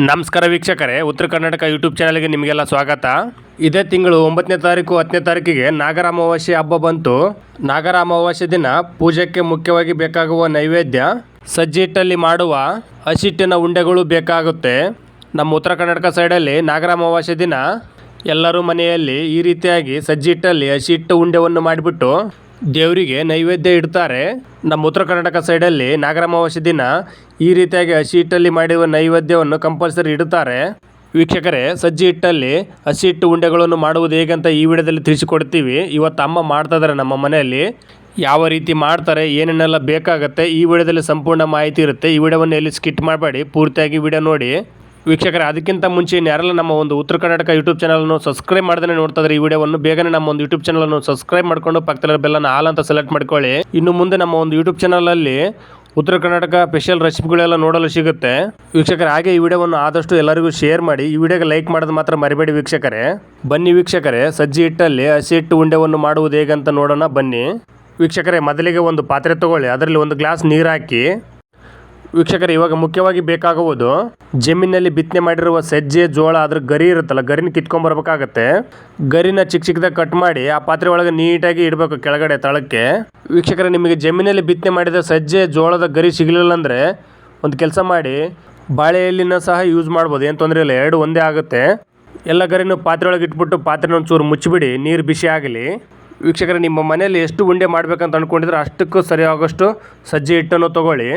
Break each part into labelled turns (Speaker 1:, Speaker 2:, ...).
Speaker 1: ನಮಸ್ಕಾರ ವೀಕ್ಷಕರೇ, ಉತ್ತರ ಕರ್ನಾಟಕ ಯೂಟ್ಯೂಬ್ ಚಾನಲ್ಗೆ ನಿಮಗೆಲ್ಲ ಸ್ವಾಗತ. ಇದೇ ತಿಂಗಳು ಒಂಬತ್ತನೇ ತಾರೀಕು, ಹತ್ತನೇ ತಾರೀಕಿಗೆ ನಾಗರ ಅಮಾವಾಸ್ಯೆ ಹಬ್ಬ ಬಂತು. ನಾಗರ ಅಮಾವಾಸ್ಯೆ ದಿನ ಪೂಜೆಗೆ ಮುಖ್ಯವಾಗಿ ಬೇಕಾಗುವ ನೈವೇದ್ಯ, ಸಜ್ಜಿ ಹಿಟ್ಟಲ್ಲಿ ಮಾಡುವ ಹಸಿಟ್ಟಿನ ಉಂಡೆಗಳು ಬೇಕಾಗುತ್ತೆ. ನಮ್ಮ ಉತ್ತರ ಕರ್ನಾಟಕ ಸೈಡಲ್ಲಿ ನಾಗರ ಅಮಾವಾಸ್ಯೆ ದಿನ ಎಲ್ಲರೂ ಮನೆಯಲ್ಲಿ ಈ ರೀತಿಯಾಗಿ ಸಜ್ಜಿಟ್ಟಲ್ಲಿ ಹಸಿ ಹಿಟ್ಟು ಉಂಡೆವನ್ನು ಮಾಡಿಬಿಟ್ಟು ದೇವರಿಗೆ ನೈವೇದ್ಯ ಇಡ್ತಾರೆ. ನಮ್ಮ ಉತ್ತರ ಕರ್ನಾಟಕ ಸೈಡಲ್ಲಿ ನಾಗರ ಅಮಾವಾಸ್ಯೆ ದಿನ ಈ ರೀತಿಯಾಗಿ ಹಸಿ ಹಿಟ್ಟಲ್ಲಿ ಮಾಡಿರುವ ನೈವೇದ್ಯವನ್ನು ಕಂಪಲ್ಸರಿ ಇಡುತ್ತಾರೆ. ವೀಕ್ಷಕರೇ, ಸಜ್ಜಿ ಹಿಟ್ಟಲ್ಲಿ ಹಸಿ ಹಿಟ್ಟು ಉಂಡೆಗಳನ್ನು ಮಾಡುವುದು ಹೇಗೆ ಅಂತ ಈ ವಿಡಿಯೋದಲ್ಲಿ ತಿಳಿಸಿಕೊಡ್ತೀವಿ. ಇವತ್ತು ಅಮ್ಮ ಮಾಡ್ತಾ ಇದ್ದಾರೆ ನಮ್ಮ ಮನೆಯಲ್ಲಿ. ಯಾವ ರೀತಿ ಮಾಡ್ತಾರೆ, ಏನೇನೆಲ್ಲ ಬೇಕಾಗುತ್ತೆ, ಈ ವಿಡಿಯೋದಲ್ಲಿ ಸಂಪೂರ್ಣ ಮಾಹಿತಿ ಇರುತ್ತೆ. ಈ ವಿಡಿಯೋವನ್ನು ಎಲ್ಲಿ ಸ್ಕಿಟ್ ಮಾಡಬೇಡಿ, ಪೂರ್ತಿಯಾಗಿ ವಿಡಿಯೋ ನೋಡಿ. ವೀಕ್ಷಕರೇ, ಅದಕ್ಕಿಂತ ಮುಂಚೆ ಯಾರೆಲ್ಲ ನಮ್ಮ ಒಂದು ಉತ್ತರ ಕರ್ನಾಟಕ ಯೂಟ್ಯೂಬ್ ಚಾನಲನ್ನು ಸಬ್ಸ್ಕ್ರೈಬ್ ಮಾಡದೇ ನೋಡ್ತಾ ಈ ವಿಡಿಯೋವನ್ನು ಬೇಗನೆ ನಮ್ಮ ಒಂದು ಯೂಟ್ಯೂಬ್ ಚಾನಲನ್ನು ಸಬ್ಸ್ಕ್ರೈಬ್ ಮಾಡ್ಕೊಂಡು ಪಕ್ಕದಲ್ಲಿ ಬೆಲ್ಲನ್ನು ಹಾಲ್ ಅಂತ ಸೆಲೆಕ್ಟ್ ಮಾಡ್ಕೊಳ್ಳಿ. ಇನ್ನು ಮುಂದೆ ನಮ್ಮ ಒಂದು ಯೂಟ್ಯೂಬ್ ಚಾನಲಲ್ಲಿ ಉತ್ತರ ಕರ್ನಾಟಕ ಸ್ಪೆಷಲ್ ರೆಸಿಪಿಗಳೆಲ್ಲ ನೋಡಲು ಸಿಗುತ್ತೆ. ವೀಕ್ಷಕರೇ, ಹಾಗೆ ಈ ವಿಡಿಯೋವನ್ನು ಆದಷ್ಟು ಎಲ್ಲರಿಗೂ ಶೇರ್ ಮಾಡಿ, ಈ ವಿಡಿಯೋಗೆ ಲೈಕ್ ಮಾಡೋದು ಮಾತ್ರ ಮರಿಬೇಡಿ ವೀಕ್ಷಕರೇ. ಬನ್ನಿ ವೀಕ್ಷಕರೇ, ಸಜ್ಜಿ ಹಿಟ್ಟಲ್ಲಿ ಹಸಿ ಹಿಟ್ಟು ಉಂಡೆವನ್ನು ಮಾಡುವುದು ಹೇಗಂತ ನೋಡೋಣ ಬನ್ನಿ. ವೀಕ್ಷಕರೇ, ಮೊದಲಿಗೆ ಒಂದು ಪಾತ್ರೆ ತಗೊಳ್ಳಿ, ಅದರಲ್ಲಿ ಒಂದು ಗ್ಲಾಸ್ ನೀರು ಹಾಕಿ. ವೀಕ್ಷಕರೇ, ಇವಾಗ ಮುಖ್ಯವಾಗಿ ಬೇಕಾಗುವುದು ಜಮೀನಲ್ಲಿ ಬಿತ್ತನೆ ಮಾಡಿರುವ ಸಜ್ಜೆ, ಜೋಳ ಅದ್ರ ಗರಿ ಇರುತ್ತಲ್ಲ, ಗರಿನ ಕಿತ್ಕೊಂಡ್ಬರ್ಬೇಕಾಗತ್ತೆ ಗರಿನ ಚಿಕ್ಕ ಚಿಕ್ಕದಾಗಿ ಕಟ್ ಮಾಡಿ ಆ ಪಾತ್ರೆ ಒಳಗೆ ನೀಟಾಗಿ ಇಡಬೇಕು ಕೆಳಗಡೆ ತಳಕ್ಕೆ. ವೀಕ್ಷಕರ, ನಿಮಗೆ ಜಮೀನಲ್ಲಿ ಬಿತ್ತನೆ ಮಾಡಿದ ಸಜ್ಜೆ, ಜೋಳದ ಗರಿ ಸಿಗಲಿಲ್ಲ ಅಂದರೆ ಒಂದು ಕೆಲಸ ಮಾಡಿ ಬಾಳೆ ಎಲ್ಲಿನ ಸಹ ಯೂಸ್ ಮಾಡ್ಬೋದು, ಏನು ತೊಂದರೆ ಇಲ್ಲ, ಎರಡು ಒಂದೇ ಆಗುತ್ತೆ. ಎಲ್ಲ ಗರಿನೂ ಪಾತ್ರೆ ಒಳಗೆ ಇಟ್ಬಿಟ್ಟು ಪಾತ್ರೆ ಒಂಚೂರು ಮುಚ್ಚಿಬಿಡಿ, ನೀರು ಬಿಸಿ ಆಗಲಿ. ವೀಕ್ಷಕರೇ, ನಿಮ್ಮ ಮನೆಯಲ್ಲಿ ಎಷ್ಟು ಉಂಡೆ ಮಾಡ್ಬೇಕಂತ ಅಂದ್ಕೊಂಡಿದ್ರೆ ಅಷ್ಟಕ್ಕೂ ಸರಿ ಆಗೋಷ್ಟು ಸಜ್ಜೆ ಹಿಟ್ಟನ್ನು ತೊಗೊಳ್ಳಿ.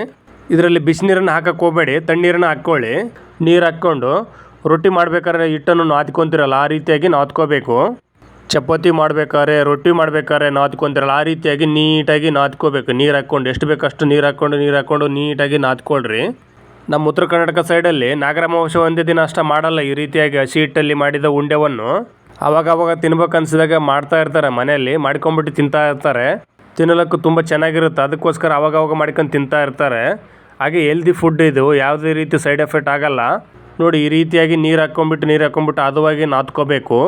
Speaker 1: ಇದರಲ್ಲಿ ಬಿಸಿನೀರನ್ನು ಹಾಕಕ್ಕೆ ಹೋಗಬೇಡಿ, ತಣ್ಣೀರನ್ನು ಹಾಕ್ಕೊಳ್ಳಿ. ನೀರು ಹಾಕ್ಕೊಂಡು ರೊಟ್ಟಿ ಮಾಡ್ಬೇಕಾದ್ರೆ ಹಿಟ್ಟನ್ನು ನಾದ್ಕೊತಿರಲ್ಲ, ಆ ರೀತಿಯಾಗಿ ನಾದ್ಕೋಬೇಕು. ಚಪಾತಿ ಮಾಡ್ಬೇಕಾದ್ರೆ ರೊಟ್ಟಿ ಮಾಡ್ಬೇಕಾದ್ರೆ ನಾದ್ಕೊಂತಿರಲ್ಲ, ಆ ರೀತಿಯಾಗಿ ನೀಟಾಗಿ ನಾದ್ಕೋಬೇಕು. ನೀರು ಹಾಕ್ಕೊಂಡು, ಎಷ್ಟು ಬೇಕಷ್ಟು ನೀರು ಹಾಕ್ಕೊಂಡು ನೀರು ಹಾಕ್ಕೊಂಡು ನೀಟಾಗಿ ನಾದ್ಕೊಳ್ರಿ. ನಮ್ಮ ಉತ್ತರ ಕರ್ನಾಟಕ ಸೈಡಲ್ಲಿ ನಾಗರ ಅಮಾವಾಸ್ಯೆ ಒಂದೇ ದಿನ ಅಷ್ಟು ಮಾಡಲ್ಲ, ಈ ರೀತಿಯಾಗಿ ಹಸಿ ಹಿಟ್ಟಲ್ಲಿ ಮಾಡಿದ ಉಂಡೆವನ್ನು. ಅವಾಗ ಅವಾಗ ತಿನ್ಬೇಕು ಅನ್ಸಿದಾಗ ಮಾಡ್ತಾ ಇರ್ತಾರೆ ಮನೆಯಲ್ಲಿ, ಮಾಡ್ಕೊಂಬಿಟ್ಟು ತಿಂತಾ ಇರ್ತಾರೆ. ತಿನ್ನಲಕ್ಕೂ ತುಂಬ ಚೆನ್ನಾಗಿರುತ್ತೆ. ಅದಕ್ಕೋಸ್ಕರ ಆವಾಗವಾಗ ಮಾಡ್ಕೊಂಡು ತಿಂತಾ ಇರ್ತಾರೆ. ಹಾಗೆ ಹೆಲ್ದಿ ಫುಡ್ ಇದು. ಯಾವುದೇ ರೀತಿ ಸೈಡ್ ಎಫೆಕ್ಟ್ ಆಗಲ್ಲ. ನೋಡಿ, ಈ ರೀತಿಯಾಗಿ ನೀರು ಹಾಕ್ಕೊಂಬಿಟ್ಟು ನೀರು ಹಾಕ್ಕೊಂಬಿಟ್ಟು ಹದವಾಗಿ ನಾದ್ಕೋಬೇಕು.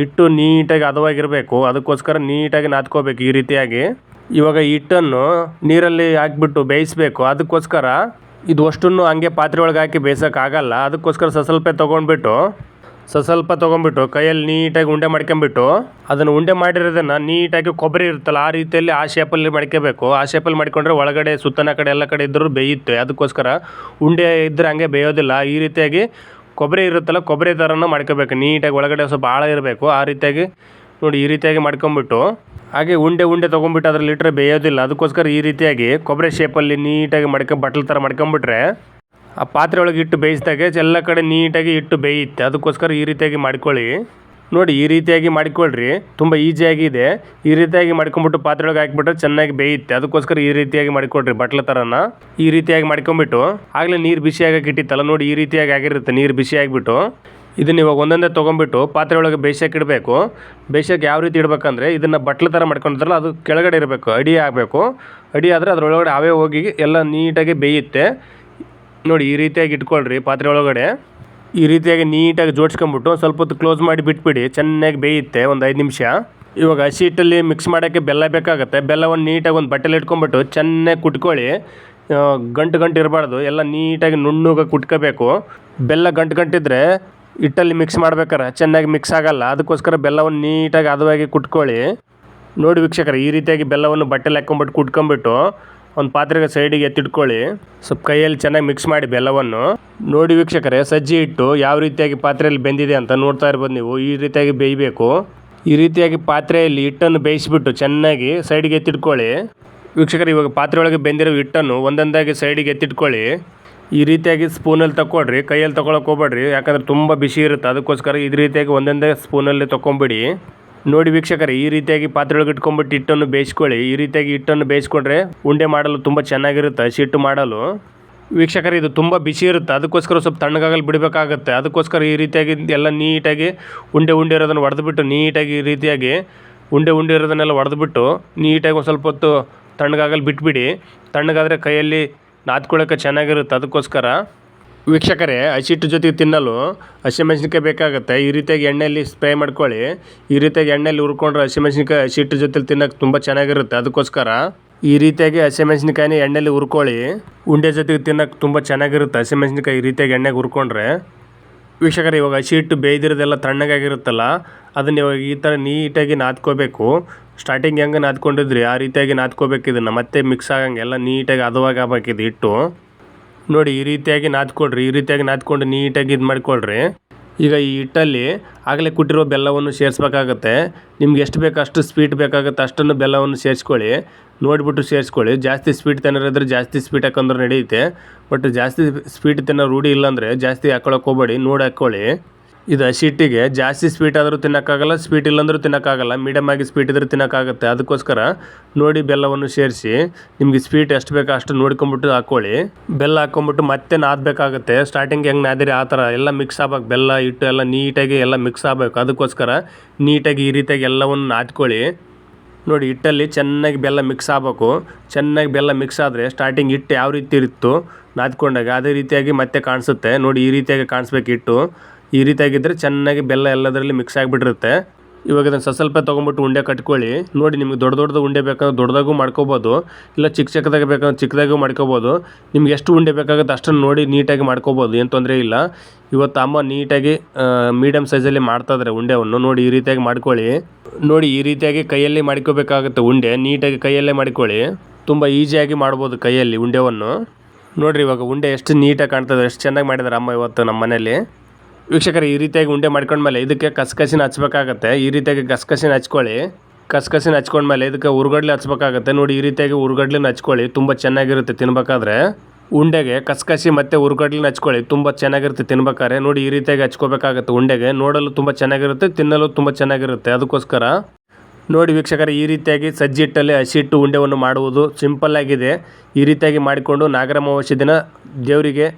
Speaker 1: ಹಿಟ್ಟು ನೀಟಾಗಿ ಹದವಾಗಿರಬೇಕು. ಅದಕ್ಕೋಸ್ಕರ ನೀಟಾಗಿ ನಾದ್ಕೋಬೇಕು ಈ ರೀತಿಯಾಗಿ. ಇವಾಗ ಹಿಟ್ಟನ್ನು ನೀರಲ್ಲಿ ಹಾಕ್ಬಿಟ್ಟು ಬೇಯಿಸಬೇಕು. ಅದಕ್ಕೋಸ್ಕರ ಇದು ಅಷ್ಟನ್ನು ಹಂಗೆ ಪಾತ್ರೆ ಒಳಗೆ ಹಾಕಿ ಬೇಯಿಸೋಕ್ಕಾಗಲ್ಲ. ಅದಕ್ಕೋಸ್ಕರ ಸಸಲ್ಪೆ ಸ್ವಲ್ಪ ತೊಗೊಂಡ್ಬಿಟ್ಟು ಸ ಸ್ವಲ್ಪ ತೊಗೊಂಡ್ಬಿಟ್ಟು, ಕೈಯಲ್ಲಿ ನೀಟಾಗಿ ಉಂಡೆ ಮಾಡ್ಕೊಂಬಿಟ್ಟು ಅದನ್ನು ಉಂಡೆ ಮಾಡಿರೋದನ್ನು ನೀಟಾಗಿ ಕೊಬ್ಬರಿ ಇರುತ್ತಲ್ಲ, ಆ ರೀತಿಯಲ್ಲಿ ಆ ಶೇಪಲ್ಲಿ ಮಾಡ್ಕೋಬೇಕು. ಆ ಶೇಪಲ್ಲಿ ಮಾಡ್ಕೊಂಡ್ರೆ ಒಳಗಡೆ ಸುತ್ತನ ಕಡೆ ಎಲ್ಲ ಕಡೆ ಇದ್ದರೂ ಬೇಯುತ್ತೆ. ಅದಕ್ಕೋಸ್ಕರ ಉಂಡೆ ಇದ್ದರೆ ಹಂಗೆ ಬೇಯೋದಿಲ್ಲ. ಈ ರೀತಿಯಾಗಿ ಕೊಬ್ಬರಿ ಇರುತ್ತಲ್ಲ, ಕೊಬ್ಬರಿ ಥರನೂ ಮಾಡ್ಕೋಬೇಕು. ನೀಟಾಗಿ ಒಳಗಡೆ ಸ್ವಲ್ಪ ಆಳ ಇರಬೇಕು. ಆ ರೀತಿಯಾಗಿ ನೋಡಿ, ಈ ರೀತಿಯಾಗಿ ಮಾಡ್ಕೊಂಬಿಟ್ಟು ಹಾಗೆ ಉಂಡೆ ಉಂಡೆ ತೊಗೊಂಬಿಟ್ಟು ಅದರಲ್ಲಿ ಇಟ್ಟರೆ ಬೇಯೋದಿಲ್ಲ. ಅದಕ್ಕೋಸ್ಕರ ಈ ರೀತಿಯಾಗಿ ಕೊಬ್ಬರಿ ಶೇಪಲ್ಲಿ ನೀಟಾಗಿ ಮಾಡ್ಕೊ, ಬಟ್ಲ್ ಥರ ಮಾಡ್ಕೊಂಬಿಟ್ರೆ ಆ ಪಾತ್ರೆ ಒಳಗೆ ಇಟ್ಟು ಬೇಯಿಸಿದಾಗ ಎಲ್ಲ ಕಡೆ ನೀಟಾಗಿ ಇಟ್ಟು ಬೇಯುತ್ತೆ. ಅದಕ್ಕೋಸ್ಕರ ಈ ರೀತಿಯಾಗಿ ಮಾಡ್ಕೊಳ್ಳಿ. ನೋಡಿ, ಈ ರೀತಿಯಾಗಿ ಮಾಡಿಕೊಳ್ಳ್ರಿ ತುಂಬ ಈಸಿಯಾಗಿದೆ ಈ ರೀತಿಯಾಗಿ ಮಾಡ್ಕೊಂಬಿಟ್ಟು ಪಾತ್ರೆ ಒಳಗೆ ಹಾಕಿಬಿಟ್ರೆ ಚೆನ್ನಾಗಿ ಬೇಯುತ್ತೆ. ಅದಕ್ಕೋಸ್ಕರ ಈ ರೀತಿಯಾಗಿ ಮಾಡಿಕೊಡ್ರಿ ಬಟ್ಲ ಥರನ ಈ ರೀತಿಯಾಗಿ ಮಾಡ್ಕೊಂಬಿಟ್ಟು ಆಗಲೇ ನೀರು ಬಿಸಿಯಾಗಿ ಇಟ್ಟಿತ್ತಲ್ಲ, ನೋಡಿ ಈ ರೀತಿಯಾಗಿ ಆಗಿರುತ್ತೆ ನೀರು ಬಿಸಿ ಆಗಿಬಿಟ್ಟು. ಇದನ್ನ ಇವಾಗ ಒಂದೊಂದೇ ತೊಗೊಂಬಿಟ್ಟು ಪಾತ್ರೆ ಒಳಗೆ ಬೇಯಿಸಕ್ಕೆ ಇಡಬೇಕು. ಬೇಯಿಸಕ್ಕೆ ಯಾವ ರೀತಿ ಇಡಬೇಕಂದ್ರೆ ಇದನ್ನು ಬಟ್ಲ ಥರ ಮಾಡ್ಕೊಂಡಿದ್ರಲ್ಲ, ಅದು ಕೆಳಗಡೆ ಇರಬೇಕು, ಅಡಿ ಆಗಬೇಕು ಅಡಿ ಆದರೆ ಅದರೊಳಗಡೆ ಅವೇ ಹೋಗಿ ಎಲ್ಲ ನೀಟಾಗಿ ಬೇಯುತ್ತೆ. ನೋಡಿ, ಈ ರೀತಿಯಾಗಿ ಇಟ್ಕೊಳ್ರಿ ಪಾತ್ರೆ ಒಳಗಡೆ. ಈ ರೀತಿಯಾಗಿ ನೀಟಾಗಿ ಜೋಡಿಸ್ಕೊಂಬಿಟ್ಟು ಸ್ವಲ್ಪ ಹೊತ್ತು ಕ್ಲೋಸ್ ಮಾಡಿ ಬಿಟ್ಬಿಡಿ, ಚೆನ್ನಾಗಿ ಬೇಯುತ್ತೆ ಒಂದು ಐದು ನಿಮಿಷ. ಇವಾಗ ಹಸಿ ಹಿಟ್ಟಲ್ಲಿ ಮಿಕ್ಸ್ ಮಾಡೋಕ್ಕೆ ಬೆಲ್ಲ ಬೇಕಾಗುತ್ತೆ, ಬೆಲ್ಲವನ್ನು ನೀಟಾಗಿ ಒಂದು ಬಟ್ಟೆಲಿ ಇಟ್ಕೊಂಬಿಟ್ಟು ಚೆನ್ನಾಗಿ ಕುಟ್ಕೊಳ್ಳಿ. ಗಂಟು ಗಂಟು ಇರಬಾರ್ದು, ಎಲ್ಲ ನೀಟಾಗಿ ನುಣ್ಣಗೆ ಕುಟ್ಕೋಬೇಕು. ಬೆಲ್ಲ ಗಂಟು ಗಂಟಿದ್ರೆ ಹಿಟ್ಟಲ್ಲಿ ಮಿಕ್ಸ್ ಮಾಡ್ಬೇಕಾರೆ ಚೆನ್ನಾಗಿ ಮಿಕ್ಸ್ ಆಗಲ್ಲ, ಅದಕ್ಕೋಸ್ಕರ ಬೆಲ್ಲವನ್ನು ನೀಟಾಗಿ ಹದವಾಗಿ ಕುಟ್ಕೊಳ್ಳಿ. ನೋಡಿ ವೀಕ್ಷಕರ, ಈ ರೀತಿಯಾಗಿ ಬೆಲ್ಲವನ್ನು ಬಟ್ಟೆಲಿ ಹಾಕ್ಕೊಂಬಿಟ್ಟು ಕುಟ್ಕೊಂಬಿಟ್ಟು ಒಂದು ಪಾತ್ರೆಗೆ ಸೈಡಿಗೆ ಎತ್ತಿಟ್ಕೊಳ್ಳಿ. ಸ್ವಲ್ಪ ಕೈಯಲ್ಲಿ ಚೆನ್ನಾಗಿ ಮಿಕ್ಸ್ ಮಾಡಿ ಬೆಲ್ಲವನ್ನು. ನೋಡಿ ವೀಕ್ಷಕರೇ, ಸಜ್ಜಿ ಹಿಟ್ಟು ಯಾವ ರೀತಿಯಾಗಿ ಪಾತ್ರೆಯಲ್ಲಿ ಬೆಂದಿದೆ ಅಂತ ನೋಡ್ತಾ ಇರ್ಬೋದು ನೀವು. ಈ ರೀತಿಯಾಗಿ ಬೇಯಬೇಕು. ಈ ರೀತಿಯಾಗಿ ಪಾತ್ರೆಯಲ್ಲಿ ಹಿಟ್ಟನ್ನು ಬೇಯಿಸಿಬಿಟ್ಟು ಚೆನ್ನಾಗಿ ಸೈಡಿಗೆ ಎತ್ತಿಟ್ಕೊಳ್ಳಿ. ವೀಕ್ಷಕರು, ಇವಾಗ ಪಾತ್ರೆ ಒಳಗೆ ಬೆಂದಿರೋ ಹಿಟ್ಟನ್ನು ಒಂದೊಂದಾಗಿ ಸೈಡಿಗೆ ಎತ್ತಿಟ್ಕೊಳ್ಳಿ. ಈ ರೀತಿಯಾಗಿ ಸ್ಪೂನಲ್ಲಿ ತಗೊಳ್ರಿ ಕೈಯಲ್ಲಿ ತಗೊಳಕ್ಕೆ ಹೋಗ್ಬೇಡ್ರಿ. ಯಾಕಂದ್ರೆ ತುಂಬ ಬಿಸಿ ಇರುತ್ತೆ. ಅದಕ್ಕೋಸ್ಕರ ಈ ರೀತಿಯಾಗಿ ಒಂದೊಂದೇ ಸ್ಪೂನಲ್ಲಿ ತಗೊಂಬಿಡಿ ನೋಡಿ ವೀಕ್ಷಕರೇ, ಈ ರೀತಿಯಾಗಿ ಪಾತ್ರೆಗಳಿಗೆ ಇಟ್ಕೊಂಡ್ಬಿಟ್ಟು ಹಿಟ್ಟನ್ನು ಬೇಯಿಸ್ಕೊಳ್ಳಿ. ಈ ರೀತಿಯಾಗಿ ಹಿಟ್ಟನ್ನು ಬೇಯಿಸ್ಕೊಂಡ್ರೆ ಉಂಡೆ ಮಾಡಲು ತುಂಬ ಚೆನ್ನಾಗಿರುತ್ತೆ ಹಿಟ್ಟು ಮಾಡಲು. ವೀಕ್ಷಕರೇ, ಇದು ತುಂಬ ಬಿಸಿ ಇರುತ್ತೆ. ಅದಕ್ಕೋಸ್ಕರ ಸ್ವಲ್ಪ ತಣ್ಣಗಾಗಲು ಬಿಡಬೇಕಾಗುತ್ತೆ. ಅದಕ್ಕೋಸ್ಕರ ಈ ರೀತಿಯಾಗಿ ಎಲ್ಲ ನೀಟಾಗಿ ಉಂಡೆ ಉಂಡೆ ಇರೋದನ್ನು ಹೊಡೆದ್ಬಿಟ್ಟು ನೀಟಾಗಿ ಈ ರೀತಿಯಾಗಿ ಉಂಡೆ ಉಂಡೆ ಇರೋದನ್ನೆಲ್ಲ ಬಿಟ್ಟು ನೀಟಾಗಿ ಒಂದು ಸ್ವಲ್ಪ ಹೊತ್ತು ತಣ್ಣಗಾಗಲು ಬಿಟ್ಬಿಡಿ. ತಣ್ಣಗಾದರೆ ಕೈಯಲ್ಲಿ ನಾದ್ಕೊಳ್ಳೋಕೆ ಚೆನ್ನಾಗಿರುತ್ತೆ. ಅದಕ್ಕೋಸ್ಕರ ವೀಕ್ಷಕರೇ, ಹಸಿಟ್ಟು ಜೊತೆಗೆ ತಿನ್ನಲು ಹಸಿಮೆಣಸಿನ್ಕಾಯಿ ಬೇಕಾಗುತ್ತೆ. ಈ ರೀತಿಯಾಗಿ ಎಣ್ಣೆಯಲ್ಲಿ ಸ್ಪ್ರೇ ಮಾಡ್ಕೊಳ್ಳಿ. ಈ ರೀತಿಯಾಗಿ ಎಣ್ಣೆಯಲ್ಲಿ ಹುರ್ಕೊಂಡ್ರೆ ಹಸಿಮೆಣಸಿನ್ಕಾಯಿ ಹಸಿಟ್ಟು ಜೊತೆಲಿ ತಿನ್ನೋಕೆ ತುಂಬ ಚೆನ್ನಾಗಿರುತ್ತೆ. ಅದಕ್ಕೋಸ್ಕರ ಈ ರೀತಿಯಾಗಿ ಹಸಿಮೆಣಸಿನ್ಕಾಯಿನ ಎಣ್ಣೆಯಲ್ಲಿ ಹುರ್ಕೊಳ್ಳಿ. ಉಂಡೆ ಜೊತೆಗೆ ತಿನ್ನಕ್ಕೆ ತುಂಬ ಚೆನ್ನಾಗಿರುತ್ತೆ. ಹಸಿಮೆಣಸಿನ್ಕಾಯಿ ಈ ರೀತಿಯಾಗಿ ಎಣ್ಣೆಗೆ ಹುರ್ಕೊಂಡ್ರೆ ವೀಕ್ಷಕರೇ, ಇವಾಗ ಹಸಿ ಹಿಟ್ಟು ಬೇಯ್ದಿರೋದೆಲ್ಲ ತಣ್ಣಗಾಗಿರುತ್ತಲ್ಲ, ಅದನ್ನ ಇವಾಗ ಈ ಥರ ನೀಟಾಗಿ ನಾದ್ಕೋಬೇಕು. ಸ್ಟಾರ್ಟಿಂಗ್ ಹೆಂಗೆ ನಾದ್ಕೊಂಡಿದ್ರಿ, ಆ ರೀತಿಯಾಗಿ ನಾದ್ಕೋಬೇಕು ಇದನ್ನು. ಮತ್ತೆ ಮಿಕ್ಸ್ ಆಗಂಗೆ ಎಲ್ಲ ನೀಟಾಗಿ ಹದವಾಗಿ ಹಿಟ್ಟು ನೋಡಿ, ಈ ರೀತಿಯಾಗಿ ನಾದ್ಕೊಳ್ರಿ, ಈ ರೀತಿಯಾಗಿ ನಾದ್ಕೊಂಡು ನೀಟಾಗಿ ಇದು ಮಾಡ್ಕೊಳ್ರಿ. ಈಗ ಈ ಹಿಟ್ಟಲ್ಲಿ ಆಗಲೇ ಕುಟ್ಟಿರೋ ಬೆಲ್ಲವನ್ನು ಸೇರಿಸ್ಬೇಕಾಗತ್ತೆ. ನಿಮ್ಗೆ ಎಷ್ಟು ಬೇಕು ಅಷ್ಟು ಸ್ವೀಟ್ ಬೇಕಾಗುತ್ತೆ, ಅಷ್ಟನ್ನು ಬೆಲ್ಲವನ್ನು ಸೇರಿಸ್ಕೊಳ್ಳಿ. ನೋಡಿಬಿಟ್ಟು ಸೇರಿಸ್ಕೊಳ್ಳಿ. ಜಾಸ್ತಿ ಸ್ವೀಟ್ ತಿನ್ನೋರಿದ್ರೆ ಜಾಸ್ತಿ ಸ್ವೀಟ್ ಹಾಕೊಂಡ್ರೆ ನಡೆಯುತ್ತೆ. ಬಟ್ ಜಾಸ್ತಿ ಸ್ವೀಟ್ ತಿನ್ನೋ ರೂಢಿ ಇಲ್ಲಾಂದರೆ ಜಾಸ್ತಿ ಹಾಕೊಳಕ್ಕೆ ಹೋಗ್ಬೇಡಿ, ನೋಡಿ ಹಾಕ್ಕೊಳ್ಳಿ ಇದು ಹಸಿಟ್ಟಿಗೆ ಜಾಸ್ತಿ ಸ್ವೀಟ್ ಆದರೂ ತಿನ್ನೋಕ್ಕಾಗಲ್ಲ ಸ್ವೀಟ್ ಇಲ್ಲಾಂದರೂ ತಿನ್ನೋಕ್ಕಾಗಲ್ಲ ಮೀಡಿಯಮ್ ಆಗಿ ಸ್ವೀಟ್ ಇದ್ರೆ ತಿನ್ನೋಕ್ಕಾಗತ್ತೆ. ಅದಕ್ಕೋಸ್ಕರ ನೋಡಿ ಬೆಲ್ಲವನ್ನು ಸೇರಿಸಿ ನಿಮಗೆ ಸ್ವೀಟ್ ಎಷ್ಟು ಬೇಕೋ ಅಷ್ಟು ನೋಡ್ಕೊಂಬಿಟ್ಟು ಹಾಕ್ಕೊಳ್ಳಿ ಬೆಲ್ಲ ಹಾಕ್ಕೊಂಬಿಟ್ಟು ಮತ್ತೆ ನಾದಬೇಕಾಗುತ್ತೆ. ಸ್ಟಾರ್ಟಿಂಗ್ ಹೆಂಗೆ ನಾದಿರಿ ಆ ಥರ ಎಲ್ಲ ಮಿಕ್ಸ್ ಆಗ್ಬೇಕು. ಬೆಲ್ಲ, ಹಿಟ್ಟು ಎಲ್ಲ ನೀಟಾಗಿ ಎಲ್ಲ ಮಿಕ್ಸ್ ಆಗಬೇಕು. ಅದಕ್ಕೋಸ್ಕರ ನೀಟಾಗಿ ಈ ರೀತಿಯಾಗಿ ಎಲ್ಲವನ್ನು ನಾದ್ಕೊಳ್ಳಿ. ನೋಡಿ, ಹಿಟ್ಟಲ್ಲಿ ಚೆನ್ನಾಗಿ ಬೆಲ್ಲ ಮಿಕ್ಸ್ ಆಗಬೇಕು. ಚೆನ್ನಾಗಿ ಬೆಲ್ಲ ಮಿಕ್ಸ್ ಆದರೆ ಸ್ಟಾರ್ಟಿಂಗ್ ಹಿಟ್ಟು ಯಾವ ರೀತಿ ಇರುತ್ತೋ ನಾದ್ಕೊಂಡಾಗ ಅದೇ ರೀತಿಯಾಗಿ ಮತ್ತೆ ಕಾಣಿಸುತ್ತೆ. ನೋಡಿ, ಈ ರೀತಿಯಾಗಿ ಕಾಣಿಸ್ಬೇಕು ಹಿಟ್ಟು. ಈ ರೀತಿಯಾಗಿದ್ದರೆ ಚೆನ್ನಾಗಿ ಬೆಲ್ಲ ಎಲ್ಲದರಲ್ಲಿ ಮಿಕ್ಸ್ ಆಗಿಬಿಟ್ಟಿರುತ್ತೆ. ಇವಾಗ ಇದನ್ನು ಸ್ವಲ್ಪ ತೊಗೊಂಬಿಟ್ಟು ಉಂಡೆ ಕಟ್ಕೊಳ್ಳಿ. ನೋಡಿ ನಿಮ್ಗೆ ದೊಡ್ಡ ದೊಡ್ಡದು ಉಂಡೆ ಬೇಕಾದ್ರೆ ದೊಡ್ಡದಾಗೂ ಮಾಡ್ಕೋಬೋದು. ಇಲ್ಲ ಚಿಕ್ಕ ಚಿಕ್ಕದಾಗಿ ಬೇಕಾದ್ರೆ ಚಿಕ್ಕದಾಗೂ ಮಾಡ್ಕೋಬೋದು. ನಿಮ್ಗೆ ಎಷ್ಟು ಉಂಡೆ ಬೇಕಾಗುತ್ತೆ ಅಷ್ಟನ್ನು ನೋಡಿ ನೀಟಾಗಿ ಮಾಡ್ಕೋಬೋದು. ಏನು ತೊಂದರೆ ಇಲ್ಲ. ಇವತ್ತು ಅಮ್ಮ ನೀಟಾಗಿ ಮೀಡಿಯಮ್ ಸೈಜಲ್ಲಿ ಮಾಡ್ತಾಯಿದ್ದಾರೆ ಉಂಡೆವನ್ನು. ನೋಡಿ ಈ ರೀತಿಯಾಗಿ ಮಾಡ್ಕೊಳ್ಳಿ. ನೋಡಿ ಈ ರೀತಿಯಾಗಿ ಕೈಯಲ್ಲಿ ಮಾಡ್ಕೋಬೇಕಾಗುತ್ತೆ ಉಂಡೆ. ನೀಟಾಗಿ ಕೈಯಲ್ಲೇ ಮಾಡ್ಕೊಳ್ಳಿ. ತುಂಬ ಈಸಿಯಾಗಿ ಮಾಡ್ಬೋದು ಕೈಯಲ್ಲಿ ಉಂಡೆವನ್ನು. ನೋಡಿರಿ ಇವಾಗ ಉಂಡೆ ಎಷ್ಟು ನೀಟಾಗಿ ಕಾಣ್ತದೆ ಎಷ್ಟು ಚೆನ್ನಾಗಿ ಮಾಡಿದ್ದಾರೆ ಅಮ್ಮ ಇವತ್ತು ನಮ್ಮ ಮನೇಲಿ ವೀಕ್ಷಕರು, ಈ ರೀತಿಯಾಗಿ ಉಂಡೆ ಮಾಡ್ಕೊಂಡ್ಮೇಲೆ ಇದಕ್ಕೆ ಕಸಕಸಿನ ಹಚ್ಬೇಕಾಗತ್ತೆ. ಈ ರೀತಿಯಾಗಿ ಕಸಕಸಿನ ಹಚ್ಕೊಳ್ಳಿ. ಕಸಕಸಿನ ಹಚ್ಕೊಂಡ್ಮೇಲೆ ಇದಕ್ಕೆ ಉರ್ಗಡ್ಲೆ ಹಚ್ಬೇಕಾಗತ್ತೆ. ನೋಡಿ, ಈ ರೀತಿಯಾಗಿ ಉರ್ಗಡ್ಲೆನ ಹಚ್ಕೊಳ್ಳಿ. ತುಂಬ ಚೆನ್ನಾಗಿರುತ್ತೆ ತಿನ್ಬೇಕಾದ್ರೆ. ಉಂಡೆಗೆ ಕಸಕಸಿ ಮತ್ತು ಉರ್ಗಡ್ಲೆನ ಹಚ್ಕೊಳ್ಳಿ. ತುಂಬ ಚೆನ್ನಾಗಿರುತ್ತೆ ತಿನ್ಬೇಕಾದ್ರೆ. ನೋಡಿ, ಈ ರೀತಿಯಾಗಿ ಹಚ್ಕೋಬೇಕಾಗತ್ತೆ ಉಂಡೆಗೆ. ನೋಡಲು ತುಂಬ ಚೆನ್ನಾಗಿರುತ್ತೆ, ತಿನ್ನಲು ತುಂಬ ಚೆನ್ನಾಗಿರುತ್ತೆ. ಅದಕ್ಕೋಸ್ಕರ ನೋಡಿ ವೀಕ್ಷಕರ, ಈ ರೀತಿಯಾಗಿ ಸಜ್ಜಿ ಹಿಟ್ಟಲ್ಲಿ ಹಸಿ ಹಿಟ್ಟು ಉಂಡೆವನ್ನು ಮಾಡುವುದು ಸಿಂಪಲ್ ಆಗಿದೆ. ಈ ರೀತಿಯಾಗಿ ಮಾಡಿಕೊಂಡು ನಾಗರ ದಿನ ದೇವರಿಗೆ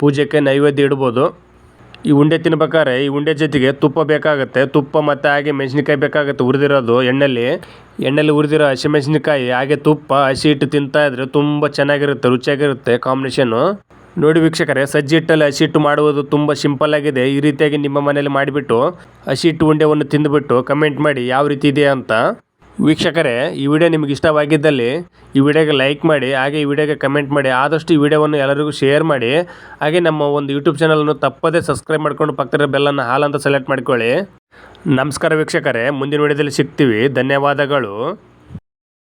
Speaker 1: ಪೂಜೆಗೆ ನೈವೇದ್ಯ ಇಡ್ಬೋದು. ಈ ಉಂಡೆ ತಿನ್ಬೇಕಾದ್ರೆ ಈ ಉಂಡೆ ಜೊತೆಗೆ ತುಪ್ಪ ಬೇಕಾಗುತ್ತೆ. ತುಪ್ಪ ಮತ್ತು ಹಾಗೆ ಮೆಣಸಿನ್ಕಾಯಿ ಬೇಕಾಗುತ್ತೆ. ಹುರಿದಿರೋದು ಎಣ್ಣೆಲಿ. ಎಣ್ಣೆಲಿ ಹುರಿದಿರೋ ಹಸಿಮೆಣಸಿನ್ಕಾಯಿ ಹಾಗೆ ತುಪ್ಪ, ಹಸಿ ಹಿಟ್ಟು ತಿಂತಾ ಇದ್ರೆ ತುಂಬ ಚೆನ್ನಾಗಿರುತ್ತೆ, ರುಚಿಯಾಗಿರುತ್ತೆ ಕಾಂಬಿನೇಷನ್ನು ನೋಡಿ ವೀಕ್ಷಕರೇ, ಸಜ್ಜಿ ಹಿಟ್ಟಲ್ಲಿ ಹಸಿ ಹಿಟ್ಟು ಮಾಡುವುದು ತುಂಬ ಸಿಂಪಲ್ ಆಗಿದೆ. ಈ ರೀತಿಯಾಗಿ ನಿಮ್ಮ ಮನೇಲಿ ಮಾಡಿಬಿಟ್ಟು ಹಸಿ ಹಿಟ್ಟು ಉಂಡೆವನ್ನು ತಿಂದುಬಿಟ್ಟು ಕಮೆಂಟ್ ಮಾಡಿ ಯಾವ ರೀತಿ ಇದೆ ಅಂತ. ವೀಕ್ಷಕರೇ, ಈ ವಿಡಿಯೋ ನಿಮಗೆ ಇಷ್ಟವಾಗಿದ್ದಲ್ಲಿ ಈ ವಿಡಿಯೋಗೆ ಲೈಕ್ ಮಾಡಿ, ಹಾಗೆ ಈ ವಿಡಿಯೋಗೆ ಕಮೆಂಟ್ ಮಾಡಿ, ಆದಷ್ಟು ಈ ವಿಡಿಯೋವನ್ನು ಎಲ್ಲರಿಗೂ ಶೇರ್ ಮಾಡಿ, ಹಾಗೆ ನಮ್ಮ ಒಂದು ಯೂಟ್ಯೂಬ್ ಚಾನಲನ್ನು ತಪ್ಪದೇ ಸಬ್ಸ್ಕ್ರೈಬ್ ಮಾಡ್ಕೊಂಡು ಪಕ್ಕದ ಬೆಲ್ಲನ್ನು ಹಾಲ್ ಅಂತ ಸೆಲೆಕ್ಟ್ ಮಾಡ್ಕೊಳ್ಳಿ. ನಮಸ್ಕಾರ ವೀಕ್ಷಕರೇ, ಮುಂದಿನ ವಿಡಿಯೋದಲ್ಲಿ ಸಿಗ್ತೀವಿ. ಧನ್ಯವಾದಗಳು.